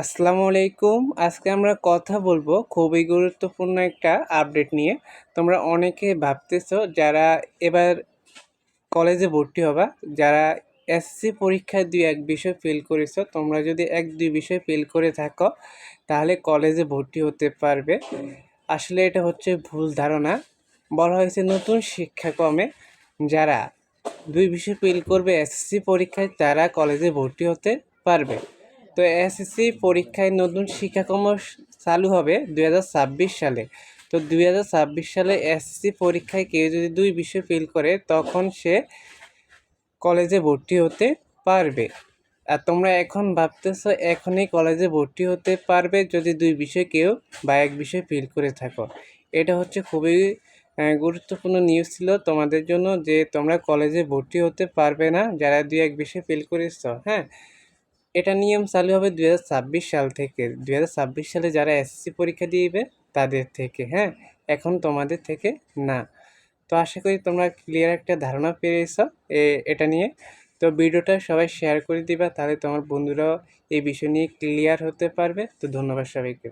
আসসালামু আলাইকুম। আজকে আমরা কথা বলব খুবই গুরুত্বপূর্ণ একটা আপডেট নিয়ে। তোমরা অনেকে ভাবতেছো যারা এবার কলেজে ভর্তি হবা, যারা এসসি পরীক্ষায় দুই এক বিষয় ফেল করেছ, তোমরা যদি এক দুই বিষয় ফেল করে থাকো, তাহলে কলেজে ভর্তি হতে পারবে। আসলে এটা হচ্ছে ভুল ধারণা। বলা হয়েছে নতুন শিক্ষাক্রমে যারা দুই বিষয় ফেল করবে এসএসসি পরীক্ষায়, তারা কলেজে ভর্তি হতে পারবে। তো এসএসসি পরীক্ষায় নতুন শিক্ষাক্রম চালু হবে দুই হাজার ছাব্বিশ সালে। তো দুই হাজার ছাব্বিশ সালে এসএসসি পরীক্ষায় কেউ যদি দুই বিষয় ফেল করে, তখন সে কলেজে ভর্তি হতে পারবে। আর তোমরা এখন ভাবতেছো, এখনই কলেজে ভর্তি হতে পারবে যদি দুই বিষয় কেউ বা এক বিষয় ফেল করে থাকো। এটা হচ্ছে খুবই গুরুত্বপূর্ণ নিউজ ছিল তোমাদের জন্য যে তোমরা কলেজে ভর্তি হতে পারবে না যারা দুই এক বিষয় ফেল করেছ হ্যাঁ? এটা নিয়ম চালু হবে দু হাজার ছাব্বিশ সাল থেকে। দু হাজার ছাব্বিশ সালে যারা এসএসসি পরীক্ষা দিবে, তাদের থেকে হ্যাঁ? এখন তোমাদের থেকে না। তো আশা করি তোমরা ক্লিয়ার একটা ধারণা পেয়েছ এটা নিয়ে। তো ভিডিওটা সবাই শেয়ার করে দিবা, তাহলে তোমার বন্ধুরাও এই বিষয় নিয়ে ক্লিয়ার হতে পারবে। তো ধন্যবাদ সবাইকে।